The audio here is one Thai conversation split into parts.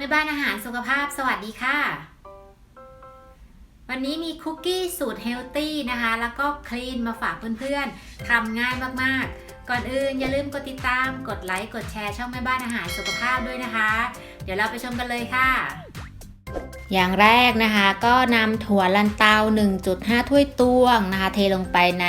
แม่บ้านอาหารสุขภาพสวัสดีค่ะ วันนี้มีคุกกี้สูตรเฮลตี้นะคะ แล้วก็คลีนมาฝากเพื่อนๆทำง่ายมากๆ ก่อนอื่นอย่าลืมกดติดตาม กดไลค์ กดแชร์ช่องแม่บ้านอาหารสุขภาพด้วยนะคะ เดี๋ยวเราไปชมกันเลยค่ะ อย่างแรกนะคะก็นำถั่วลันเตา 1.5 ถ้วยตวงนะคะ เทลงไปใน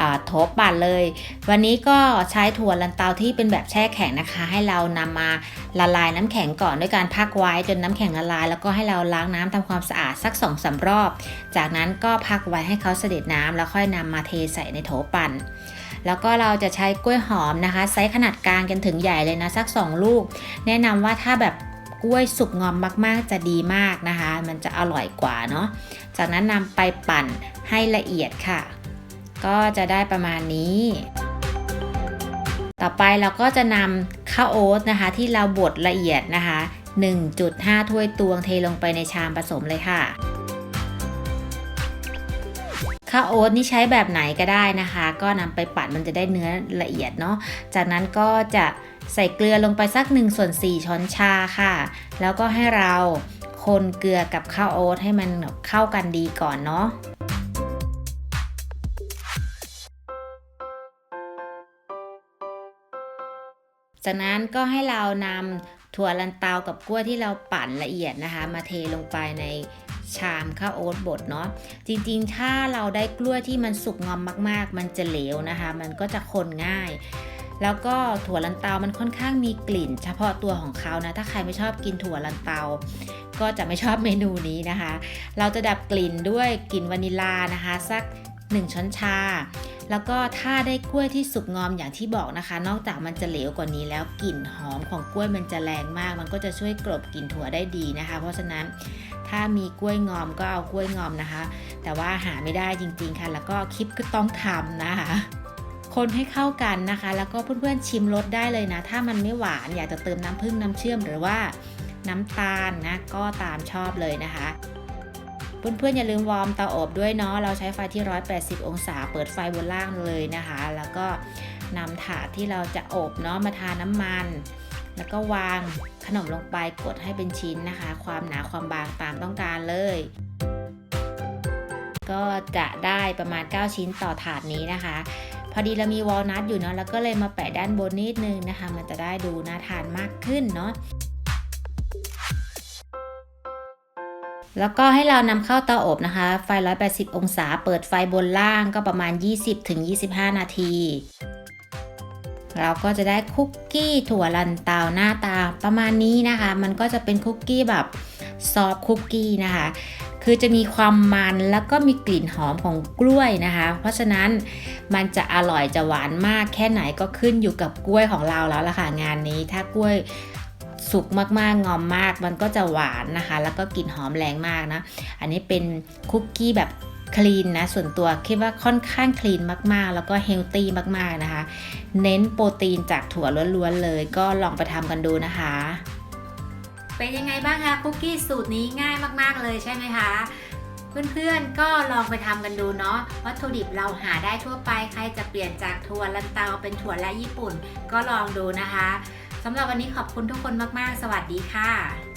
อ่าโถปั่นเลย วันนี้ก็ใช้ถั่วลันเตาที่เป็นแบบแช่แข็งนะคะ ให้เรานำมาละลายน้ำแข็งก่อนด้วยการพักไว้จนน้ำแข็งละลาย แล้วก็ให้เราล้างน้ำทำความสะอาดสัก2อสารอบ จากนั้นก็พักไว้ให้เขาเสด็จน้ำแล้วค่อยนำมาเทใส่ในโถปั่นแล้วก็เราจะใช้กล้วยหอมนะคะ ไซส์ขนาดกลางจนถึงใหญ่เลยนะสัก 2 ลูก แนะนำว่าถ้าแบบกล้วยสุกงอมมากๆ จะดีมากนะคะ มันจะอร่อยกว่าเนาะจากนั้นนำไปปั่นให้ละเอียดค่ะ ก็จะได้ประมาณนี้ ต่อไปเราก็จะนำข้าวโอ๊ตนะคะ ที่เราบดละเอียดนะคะ 1.5 ถ้วยตวงเทลงไปในชามผสมเลยค่ะข้าวโอ๊ตนี่ใช้แบบไหนก็ได้นะคะ ก็นำไปปั่นมันจะได้เนื้อละเอียดเนาะ จากนั้นก็จะใส่เกลือลงไปสัก1ส่วน4ช้อนชาค่ะ แล้วก็ให้เราคนเกลือกับข้าวโอ๊ตให้มันเข้ากันดีก่อนเนาะ จากนั้นก็ให้เรานำถั่วลันเตากับกล้วยที่เราปั่นละเอียดนะคะ มาเทลงไปในชามข้าวโอ๊ตบดเนาะจริงๆ ถ้าเราได้กล้วยที่มันสุกงอมมากๆ มันจะเหลวนะคะ มันก็จะคนง่าย แล้วก็ถั่วลันเตามันค่อนข้างมีกลิ่น เฉพาะตัวของเขานะ ถ้าใครไม่ชอบกินถั่วลันเตา ก็จะไม่ชอบเมนูนี้นะคะ เราจะดับกลิ่นด้วยกลิ่นวานิลลานะคะ สัก 1 ช้อนชา แล้วก็ถ้าได้กล้วยที่สุกงอมอย่างที่บอกนะคะ นอกจากมันจะเหลวกว่านี้แล้วกลิ่นหอมของกล้วยมันจะแรงมาก มันก็จะช่วยกลบกลิ่นถั่วได้ดีนะคะ เพราะฉะนั้นถ้ามีกล้วยงอมก็เอากล้วยงอมนะคะ แต่ว่าหาไม่ได้จริงๆค่ะ แล้วก็คลิปก็ต้องทำนะคะ คนให้เข้ากันนะคะ แล้วก็เพื่อนๆชิมรสได้เลยนะ ถ้ามันไม่หวานอยากจะเติมน้ำผึ้งน้ำเชื่อมหรือว่าน้ำตาลนะก็ตามชอบเลยนะคะ เพื่อนๆอย่าลืมวอร์มเตาอบด้วยเนาะเราใช้ไฟที่ 180 องศา เปิดไฟบนล่างเลยนะคะ แล้วก็นำถาดที่เราจะอบเนาะมาทาน้ำมัน แล้วก็วางขนมลงไปกดให้เป็นชิ้นนะคะ ความหนาความบางตามต้องการเลย ก็จะได้ประมาณ 9 ชิ้นต่อถาดนี้นะคะพอดีเรามีวอลนัทอยู่เนาะแล้วก็เลยมาแปะด้านบนนิดนึงนะคะ มันจะได้ดูน่าทานมากขึ้นเนาะ แล้วก็ให้เรานำเข้าเตาอบนะคะ ไฟ 180 องศา เปิดไฟบนล่างก็ประมาณ 20-25 นาที เราก็จะได้คุกกี้ถั่วลันเตาหน้าตาประมาณนี้นะคะ มันก็จะเป็นคุกกี้แบบซอฟคุกกี้นะคะ คือจะมีความมันแล้วก็มีกลิ่นหอมของกล้วยนะคะ เพราะฉะนั้นมันจะอร่อยจะหวานมากแค่ไหนก็ขึ้นอยู่กับกล้วยของเราแล้วล่ะค่ะงานนี้ ถ้ากล้วย สุกมากๆ งอมมาก มันก็จะหวานนะคะ แล้วก็กลิ่นหอมแรงมากนะ อันนี้เป็นคุกกี้แบบคลีนนะ ส่วนตัวคิดว่าค่อนข้างคลีนมากๆ แล้วก็เฮลตี้มากๆนะคะ เน้นโปรตีนจากถั่วล้วนๆเลย ก็ลองไปทำกันดูนะคะ เป็นยังไงบ้างคะคุกกี้สูตรนี้ง่ายมากๆเลยใช่ไหมคะเพื่อนๆ ก็ลองไปทำกันดูเนาะ วัตถุดิบเราหาได้ทั่วไป ใครจะเปลี่ยนจากถั่วลันเตาเป็นถั่วและญี่ปุ่น ก็ลองดูนะคะ สำหรับวันนี้ขอบคุณทุกคนมาก ๆ สวัสดีค่ะ